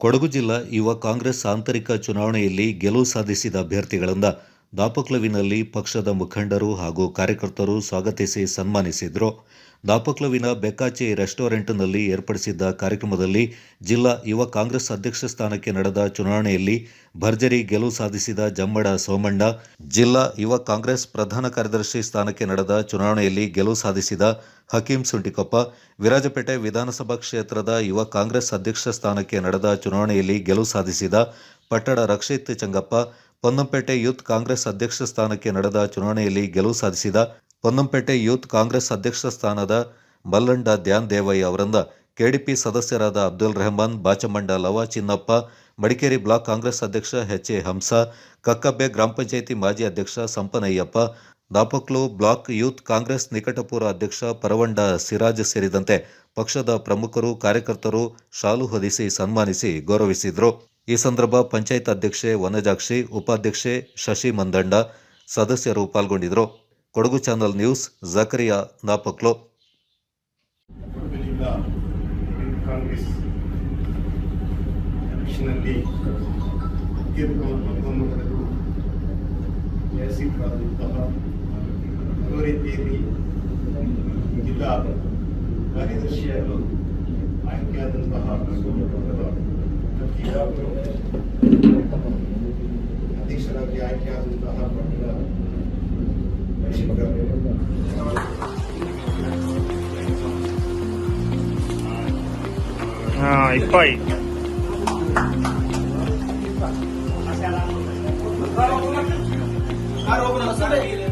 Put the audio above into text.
ಕೊಡಗು ಜಿಲ್ಲಾ ಯುವ ಕಾಂಗ್ರೆಸ್ ಆಂತರಿಕ ಚುನಾವಣೆಯಲ್ಲಿ ಗೆಲುವು ಸಾಧಿಸಿದ ಅಭ್ಯರ್ಥಿಗಳಿಂದ ದಾಪಕ್ಲವಿನಲ್ಲಿ ಪಕ್ಷದ ಮುಖಂಡರು ಹಾಗೂ ಕಾರ್ಯಕರ್ತರು ಸ್ವಾಗತಿಸಿ ಸನ್ಮಾನಿಸಿದರು. ದಾಪಕ್ಲವಿನ ಬೆಕ್ಕಾಚಿ ರೆಸ್ಟೋರೆಂಟ್ನಲ್ಲಿ ಏರ್ಪಡಿಸಿದ್ದ ಕಾರ್ಯಕ್ರಮದಲ್ಲಿ ಜಿಲ್ಲಾ ಯುವ ಕಾಂಗ್ರೆಸ್ ಅಧ್ಯಕ್ಷ ಸ್ಥಾನಕ್ಕೆ ನಡೆದ ಚುನಾವಣೆಯಲ್ಲಿ ಭರ್ಜರಿ ಗೆಲುವು ಸಾಧಿಸಿದ ಜಮ್ಮಡ ಸೋಮಣ್ಣ, ಜಿಲ್ಲಾ ಯುವ ಕಾಂಗ್ರೆಸ್ ಪ್ರಧಾನ ಕಾರ್ಯದರ್ಶಿ ಸ್ಥಾನಕ್ಕೆ ನಡೆದ ಚುನಾವಣೆಯಲ್ಲಿ ಗೆಲುವು ಸಾಧಿಸಿದ ಹಕೀಂ ಸುಂಟಿಕೊಪ್ಪ, ವಿರಾಜಪೇಟೆ ವಿಧಾನಸಭಾ ಕ್ಷೇತ್ರದ ಯುವ ಕಾಂಗ್ರೆಸ್ ಅಧ್ಯಕ್ಷ ಸ್ಥಾನಕ್ಕೆ ನಡೆದ ಚುನಾವಣೆಯಲ್ಲಿ ಗೆಲುವು ಸಾಧಿಸಿದ ಪಟ್ಟಣ ರಕ್ಷಿತ್ ಚಂಗಪ್ಪ ಪೊನ್ನಂಪೇಟೆ ಯೂತ್ ಕಾಂಗ್ರೆಸ್ ಅಧ್ಯಕ್ಷ ಸ್ಥಾನಕ್ಕೆ ನಡೆದ ಚುನಾವಣೆಯಲ್ಲಿ ಗೆಲುವು ಸಾಧಿಸಿದ ಪೊನ್ನಂಪೇಟೆ ಯೂತ್ ಕಾಂಗ್ರೆಸ್ ಅಧ್ಯಕ್ಷ ಸ್ಥಾನದ ಮಲ್ಲಂಡ ಧ್ಯಾನ್ ದೇವಯ್ಯ ಅವರಿಂದ ಕೆಡಿಪಿ ಸದಸ್ಯರಾದ ಅಬ್ದುಲ್ ರೆಹಮಾನ್, ಬಾಚಮಂಡ ಲವ ಚಿನ್ನಪ್ಪ, ಮಡಿಕೇರಿ ಬ್ಲಾಕ್ ಕಾಂಗ್ರೆಸ್ ಅಧ್ಯಕ್ಷ ಎಚ್ ಎ ಹಂಸ, ಕಕ್ಕಬ್ಬೆ ಗ್ರಾಮ ಪಂಚಾಯಿತಿ ಮಾಜಿ ಅಧ್ಯಕ್ಷ ಸಂಪನಯ್ಯಪ್ಪ ದಾಪಕ್ಲು ಬ್ಲಾಕ್ ಯೂತ್ ಕಾಂಗ್ರೆಸ್ ನಿಕಟಪೂರ್ವ ಅಧ್ಯಕ್ಷ ಪರವಂಡ ಸಿರಾಜ್ ಸೇರಿದಂತೆ ಪಕ್ಷದ ಪ್ರಮುಖರು, ಕಾರ್ಯಕರ್ತರು ಶಾಲು ಹೊದಿಸಿ ಸನ್ಮಾನಿಸಿ ಗೌರವಿಸಿದರು. ಈ ಸಂದರ್ಭ ಪಂಚಾಯತ್ ಅಧ್ಯಕ್ಷೆ ವನಜಾಕ್ಷಿ, ಉಪಾಧ್ಯಕ್ಷೆ ಶಶಿ ಮಂದಂಡ ಸದಸ್ಯರು ಪಾಲ್ಗೊಂಡಿದ್ದರು. Kodagu channel news, Zakariya Napoklu. ಕೊಡಗಲಿಂದ Congress ಎಲೆಕ್ಷನ್ನಲ್ಲಿ Ay, fai. Claro, claro, claro, claro, claro, claro, claro, claro,